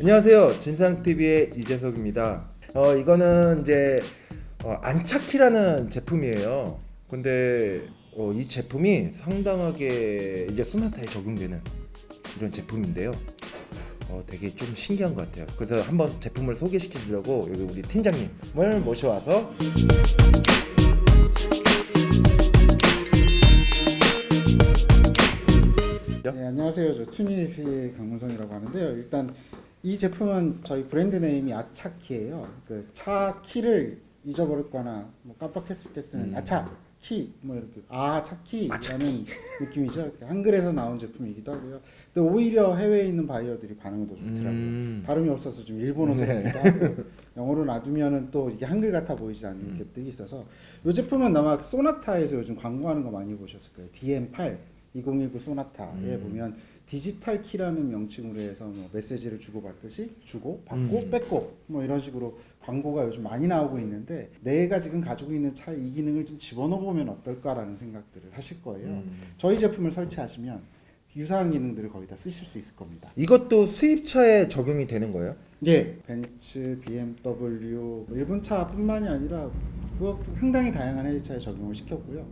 안녕하세요. 진상TV의 이재석입니다. 어, 이거는 이제 어, 안차키라는 제품이에요. 근데 어, 이 제품이 상당하게 이제 소나타에 적용되는 이런 제품인데요. 어, 되게 좀 신기한 것 같아요. 그래서 한번 제품을 소개시켜 주려고 여기 우리 팀장님을 모셔와서 네, 안녕하세요. 저 투니시 강문성이라고 하는데요. 일단 이 제품은 저희 브랜드 네임이 아차키예요. 그 차 키를 잊어버렸거나 뭐 깜빡했을 때 쓰는 아차 키 뭐 이렇게 아차키라는 느낌이죠. 한글에서 나온 제품이기도 하고요. 근데 오히려 해외에 있는 바이어들이 반응이 더 좋더라고요. 음. 발음이 없어서 좀 일본어스럽기도 하고 영어로 놔두면은 또 이게 한글 같아 보이지 않는 것들이 있어서 이 제품은 아마 소나타에서 요즘 광고하는 거 많이 보셨을 거예요. DM8 2019 소나타에 보면 디지털 키라는 명칭으로 해서 뭐 메시지를 주고 받듯이 주고 받고 뺏고 뭐 이런 식으로 광고가 요즘 많이 나오고 있는데 내가 지금 가지고 있는 차에 이 기능을 좀 집어넣어 보면 어떨까라는 생각들을 하실 거예요. 저희 제품을 설치하시면 유사한 기능들을 거의 다 쓰실 수 있을 겁니다. 이것도 수입차에 적용이 되는 거예요? 예, 벤츠, BMW, 뭐 일본 차뿐만이 아니라 뭐 상당히 다양한 해외차에 적용을 시켰고요.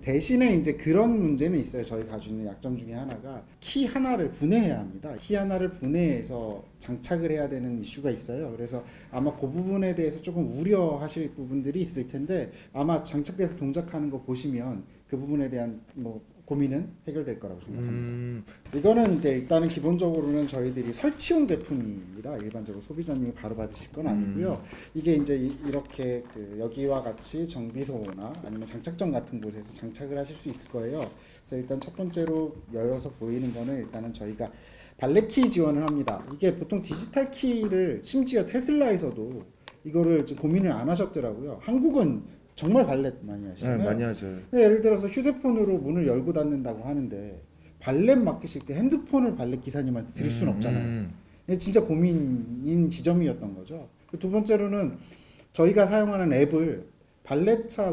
대신에 이제 그런 문제는 있어요. 저희 가지고 있는 약점 중에 하나가 키 하나를 분해해야 합니다. 키 하나를 분해해서 장착을 해야 되는 이슈가 있어요. 그래서 아마 그 부분에 대해서 조금 우려하실 부분들이 있을 텐데 아마 장착돼서 동작하는 거 보시면 그 부분에 대한 뭐 고민은 해결될 거라고 생각합니다. 음, 이거는 이제 일단은 기본적으로는 저희들이 설치용 제품입니다. 일반 적으로 소비자님이 바로 받으실 건 아니고요. 이게 이제 이- 이렇게 그 여기와 같이 정비소나 아니면 장착점 같은 곳에서 장착을 하실 수 있을 거예요. 그래서 일단 첫 번째로 열어서 보이는 거는 일단은 저희가 발렛키 지원을 합니다. 이게 보통 디지털 키를 심지어 테슬라에서도 이거를 좀 고민을 안 하셨더라고요. 한국은 정말 발렛 많이 네, 하시잖아요. 많이 하죠. 근데 예를 들어서 휴대폰으로 문을 열고 닫는다고 하는데 발렛 맡기실 때 핸드폰을 발렛 기사님한테 드릴 수는 없잖아요. 음, 진짜 고민인 지점이었던 거죠. 그두 번째로는 저희가 사용하는 앱을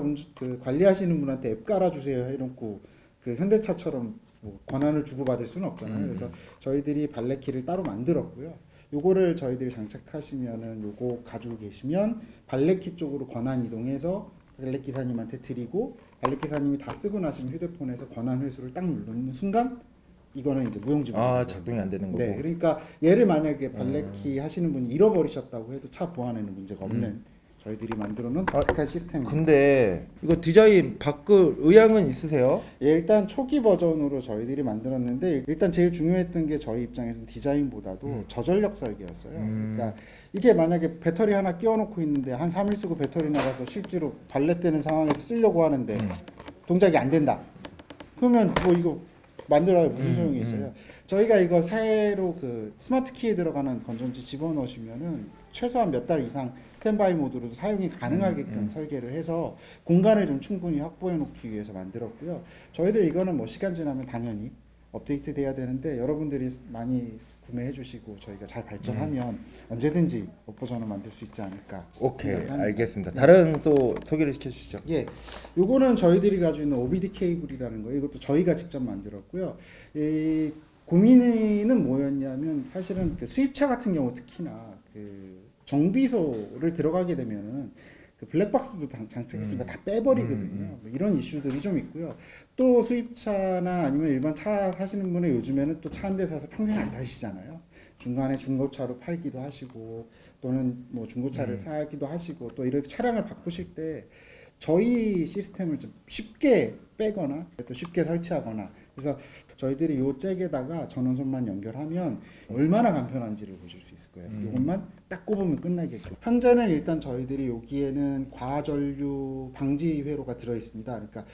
운주, 그 관리하시는 분한테 앱 깔아주세요 해놓고 그 현대차처럼 뭐 권한을 주고받을 수는 없잖아요. 음. 그래서 저희들이 발렛키를 따로 만들었고요. 요거를 저희들이 장착하시면은 요거 가지고 계시면 발렛키 쪽으로 권한 이동해서 발렛 기사님한테 드리고 발렛 기사님이 다 쓰고 나시면 휴대폰에서 권한 회수를 딱 누르는 순간 이거는 이제 무용지물. 아 작동이 안 되는 거고. 네, 그러니까 얘를 만약에 발레키 하시는 분이 잃어버리셨다고 해도 차 보안에는 문제가 없는 저희들이 만들어 놓은 독특한 시스템입니다. 근데 이거 디자인 바꿀 의향은 있으세요? 예, 일단 초기 버전으로 저희들이 만들었는데 일단 제일 중요했던 게 저희 입장에서는 디자인보다도 저전력 설계였어요. 음. 그러니까 이게 만약에 배터리 하나 끼워놓고 있는데 한 3일 쓰고 배터리 나가서 실제로 발렛되는 상황에서 쓰려고 하는데 음. 동작이 안 된다. 그러면 뭐 이거 만들어야 무슨 음, 소용이 있어요? 저희가 이거 새로 그 스마트 키에 들어가는 건전지 집어넣으시면은 최소한 몇 달 이상 스탠바이 모드로도 사용이 가능하게끔 음, 설계를 해서 공간을 좀 충분히 확보해 놓기 위해서 만들었고요. 저희들 이거는 뭐 시간 지나면 당연히 업데이트 돼야 되는데 여러분들이 많이 구매해 주시고 저희가 잘 발전하면 음. 언제든지 버전을 만들 수 있지 않을까 오케이 생각을 합니다. 알겠습니다. 다른 또 소개를 시켜주시죠. 예, 요거는 저희들이 가지고 있는 OBD 케이블이라는 거 이것도 저희가 직접 만들었고요. 이 고민은 뭐였냐면 사실은 그 수입차 같은 경우 특히나 그 정비소를 들어가게 되면은 그 블랙박스도 당- 장착해 주니까 다 빼버리거든요. 뭐 이런 이슈들이 좀 있고요. 또 수입차나 아니면 일반 차 사시는 분은 요즘에는 또 차 한 대 사서 평생 안 타시잖아요. 중간에 중고차로 팔기도 하시고 또는 뭐 중고차를 사기도 하시고 또 이렇게 차량을 바꾸실 때 저희 시스템을 좀 쉽게 빼거나 또 쉽게 설치하거나 그래서 저희들이 요 잭에다가 전원선만 연결하면 얼마나 간편한지를 보실 수 있을 거예요. 이것만 딱 꼽으면 끝나게끔. 현재는 일단 저희들이 여기에는 과전류 방지 회로가 들어 있습니다. 그러니까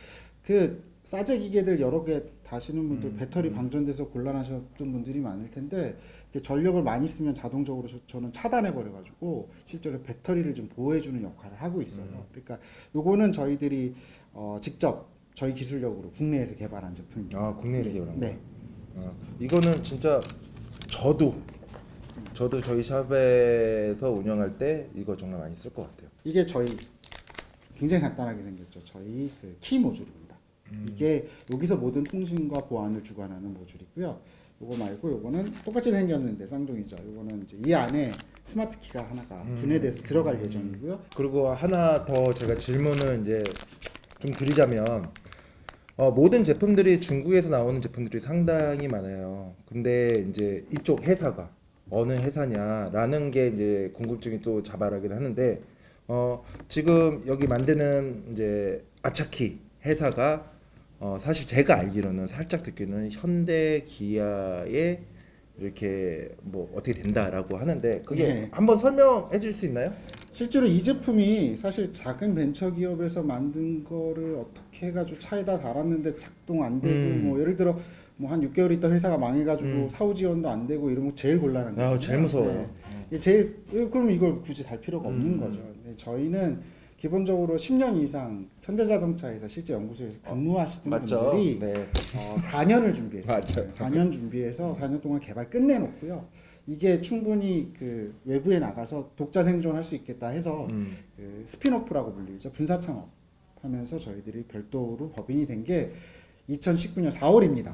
그 싸제 기계들 여러 개 다시는 분들 배터리 방전돼서 곤란하셨던 분들이 많을 텐데 전력을 많이 쓰면 자동적으로 저, 저는 차단해 버려 가지고 실제로 배터리를 좀 보호해 주는 역할을 하고 있어요. 그러니까 요거는 저희들이 어, 직접 저희 기술력으로 국내에서 개발한 제품입니다. 아 국내에서 개발한 거. 네. 아, 이거는 진짜 저도 저도 저희 샵에서 운영할 때 이거 정말 많이 쓸 것 같아요. 이게 저희 굉장히 간단하게 생겼죠. 저희 그 키 모듈입니다. 이게 여기서 모든 통신과 보안을 주관하는 모듈이고요. 요거 말고 요거는 똑같이 생겼는데 쌍둥이죠. 요거는 이제 이 안에 스마트 키가 하나가 분해돼서 들어갈 예정이고요. 그리고 하나 더 제가 질문을 이제 좀 드리자면 어, 모든 제품들이 중국에서 나오는 제품들이 상당히 많아요. 근데 이제 이쪽 회사가 어느 회사냐라는 게 이제 궁금증이 또 자발하긴 하는데 어, 지금 여기 만드는 이제 아차키 회사가 어, 사실 제가 알기로는 살짝 듣기로는 현대 기아에 이렇게 뭐 어떻게 된다라고 하는데 그게 네. 한번 설명해 줄 수 있나요? 실제로 이 제품이 사실 작은 벤처 기업에서 만든 거를 어떻게 해가지고 차에다 달았는데 작동 안 되고 음. 뭐 예를 들어 뭐 한 6개월 있다 회사가 망해가지고 음. 사후 지원도 안 되고 이런 거 제일 곤란한 거예요. 아, 제일 무서워요. 네. 제일 그럼 이걸 굳이 달 필요가 음. 없는 거죠. 근데 저희는 기본적으로 10년 이상 현대자동차에서 실제 연구소에서 근무하시던 분들이 네. 어, 4년을 준비했어요. 맞아요. 4년 준비해서 4년 동안 개발 끝내놓고요. 이게 충분히 그 외부에 나가서 독자 생존할 수 있겠다 해서 음. 그 스피노프라고 불리죠. 분사 창업 하면서 저희들이 별도로 법인이 된 게 2019년 4월입니다.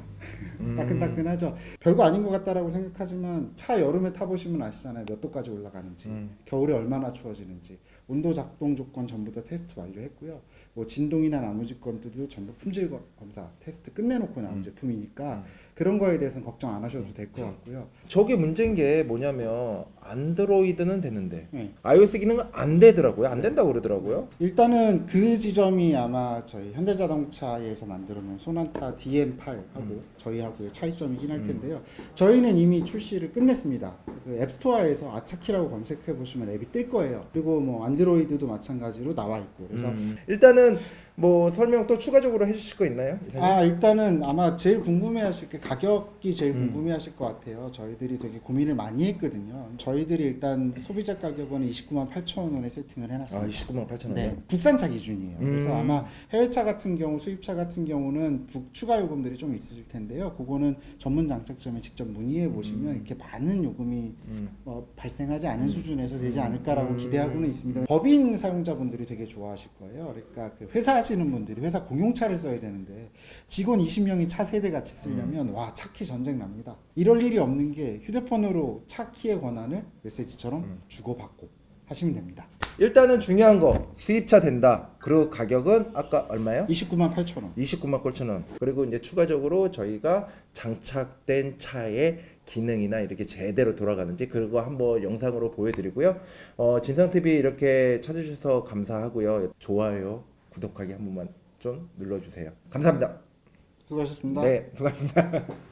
음. 따끈따끈하죠. 별거 아닌 것 같다라고 생각하지만 차 여름에 타보시면 아시잖아요. 몇 도까지 올라가는지, 음. 겨울에 얼마나 추워지는지, 온도 작동 조건 전부 다 테스트 완료했고요. 뭐 진동이나 나머지 건들도 전부 품질 거- 검사 테스트 끝내놓고 나온 음. 제품이니까 그런 거에 대해서는 걱정 안 하셔도 될 것 같고요. 저게 문제인 게 뭐냐면 안드로이드는 되는데 네. iOS 기능은 안 되더라고요. 안 된다고 그러더라고요. 일단은 그 지점이 아마 저희 현대자동차에서 만들어 놓은 소나타 DM8하고 저희하고의 차이점이긴 할 텐데요. 저희는 이미 출시를 끝냈습니다. 그 앱스토어에서 아차키라고 검색해 보시면 앱이 뜰 거예요. 그리고 뭐 안 드로이드도 마찬가지로 나와 있고. 그래서 음. 일단은 뭐 설명 또 추가적으로 해주실 거 있나요? 이사님? 아 일단은 아마 제일 궁금해하실 게 가격이 제일 음. 궁금해하실 것 같아요. 저희들이 되게 고민을 많이 했거든요. 저희들이 일단 소비자 가격은 29만 8천 원에 세팅을 아, 해놨습니다. 29만 8천 원이요? 네, 국산차 기준이에요. 그래서 음. 아마 해외차 같은 경우, 수입차 같은 경우는 부- 추가 요금들이 좀 있을 텐데요. 그거는 전문 장착점에 직접 문의해 보시면 이렇게 많은 요금이 음. 어, 발생하지 않은 수준에서 되지 않을까라고 음. 기대하고는 있습니다. 법인 사용자분들이 되게 좋아하실 거예요. 그러니까 그 회사 하시는 분들이 회사 공용차를 써야 되는데 직원 20명이 차 세 대 같이 쓰려면 와 차키 전쟁 납니다. 이럴 일이 없는 게 휴대폰으로 차 키의 권한을 메시지처럼 음. 주고받고 하시면 됩니다. 일단은 중요한 거 수입차 된다. 그리고 가격은 아까 얼마요? 29만 8천 원. 29만 9천 원. 그리고 이제 추가적으로 저희가 장착된 차의 기능이나 이렇게 제대로 돌아가는지 그거 한번 영상으로 보여드리고요. 어, 진상 TV 이렇게 찾아주셔서 감사하고요. 좋아요, 구독하기 한 번만 좀 눌러주세요. 감사합니다. 수고하셨습니다. 네, 수고하셨습니다.